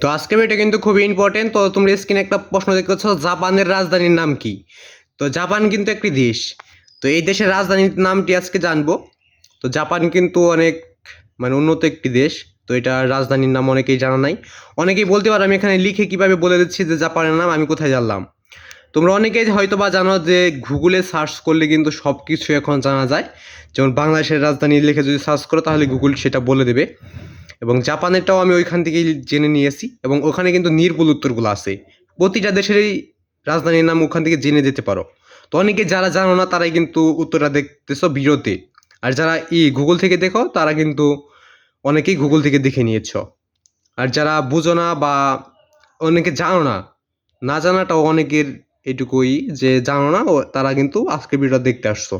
তো আজকে এটা কিন্তু খুবই ইম্পর্টেন্ট তো তোমরা স্ক্রিনে একটা প্রশ্ন দেখতেছ জাপানের রাজধানীর নাম কি? তো জাপান কিন্তু একটি দেশ। তো এই দেশের রাজধানীর নামটি আজকে জানব। তো জাপান কিন্তু অনেক মানে উন্নত একটি দেশ। তো এটা রাজধানীর নাম অনেকেই জানা নাই। অনেকেই বলতে পারো আমি এখানে লিখে কীভাবে বলে দিচ্ছি যে জাপানের নাম, আমি কোথায় জানলাম। তোমরা অনেকেই হয়তো বা জানো যে গুগলে সার্চ করলে কিন্তু সব কিছু এখন জানা যায়। যেমন বাংলাদেশের রাজধানী লিখে যদি সার্চ করো, তাহলে গুগল সেটা বলে দেবে। এবং জাপানেরটাও আমি ওইখান থেকেই জেনে নিয়েছি এবং ওখানে কিন্তু নির্ভুল উত্তরগুলো আছে। প্রতিটা দেশেরই রাজধানীর নাম ওখান থেকে জেনে যেতে পারো। তো অনেকে যারা জানো না, তারাই কিন্তু উত্তরটা দেখতেছো ভিডিওতে আর যারা ই গুগল থেকে দেখো, তারা কিন্তু অনেকেই গুগল থেকে দেখে নিয়েছ। আর যারা বুঝো না বা অনেকে জানো না না জানাটাও অনেকের এটুকুই যে জানো না তারা কিন্তু আজকে ভিডিও দেখতে আসছো।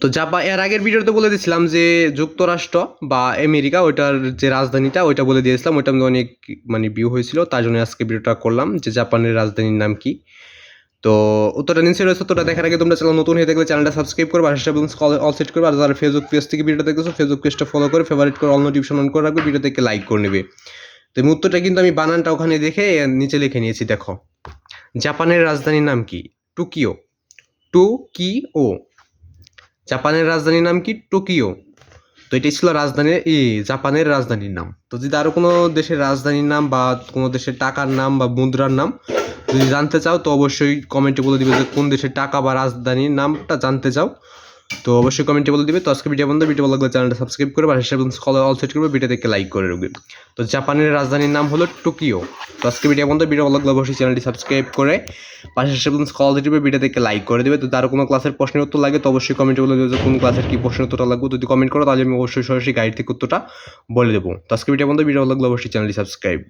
তো জাপা, এর আগের ভিডিওতে বলে দিয়েছিলাম যে যুক্তরাষ্ট্র বা আমেরিকা, ওইটার যে রাজধানীটা, ওইটা বলে দিয়েছিলাম। ওইটা আমাদের অনেক মানে ভিউ হয়েছিল। তার জন্য আজকে ভিডিওটা করলাম যে জাপানের রাজধানীর নাম কি। তো উত্তরটা নিচে রয়েছে উত্তরটা দেখার আগে তোমরা চ্যানেল নতুন হয়ে থাকলে চ্যানেলটা সাবস্ক্রাইব করবে, আর সেটা অল সেট করবে। আর যারা ফেসবুক পেজ থেকে ভিডিওটা দেখতেছো ফেসবুক পেজটা ফলো করে ফেভারিট করে অল নোটিফিকেশন অন করে রাখবে ভিডিও থেকে লাইক করে নেবে। তো এই উত্তরটা কিন্তু আমি বানানটা ওখানে দেখে নিচে লিখে নিয়েছি, দেখো। জাপানের রাজধানীর নাম কি? টোকিও। টু কি ও জাপানের রাজধানীর নাম কি? টোকিও। তো এটাই ছিল রাজধানীর ই জাপানের রাজধানীর নাম। তো যদি আরও কোনো দেশের রাজধানীর নাম বা কোনো দেশের টাকার নাম বা মুদ্রার নাম যদি জানতে চাও, তো অবশ্যই কমেন্টে বলে দিবে যে কোন দেশের টাকা বা রাজধানীর নামটা জানতে চাও। তো অবশ্যই কমেন্টে বলে দিবে। তো আজকে ভিডিও বন্ধ ভিডিও ভালো লাগলে চ্যানেলটা সাবস্ক্রাইব করে পাশে অল সেট করবে ভিডিও থেকে লাইক করে রাখবে। তো জাপানের রাজধানীর নাম হলো টোকিও। তো আজকে ভিডিও বন্ধু ভিডিও ভালো লাগলে অবশ্যই চ্যানেলটি সাবস্ক্রাইব করে পাশে কল দিবে ভিডিও দেখে লাইক করে দেবে। তো তার কোনো ক্লাসের প্রশ্নের উত্তর লাগে তো অবশ্যই কমেন্টে বলে দেবে কোন ক্লাসের কী প্রশ্নের উত্তরটা লাগবে। যদি কমেন্ট করো তাহলে আমি অবশ্যই সরাসরি গাইড থেকে উত্তরটা বলে দেবো। তো আজকে ভিডিও বন্ধু ভিডিও ভালো লাগলে অবশ্যই চ্যানেলটি সাবস্ক্রাইব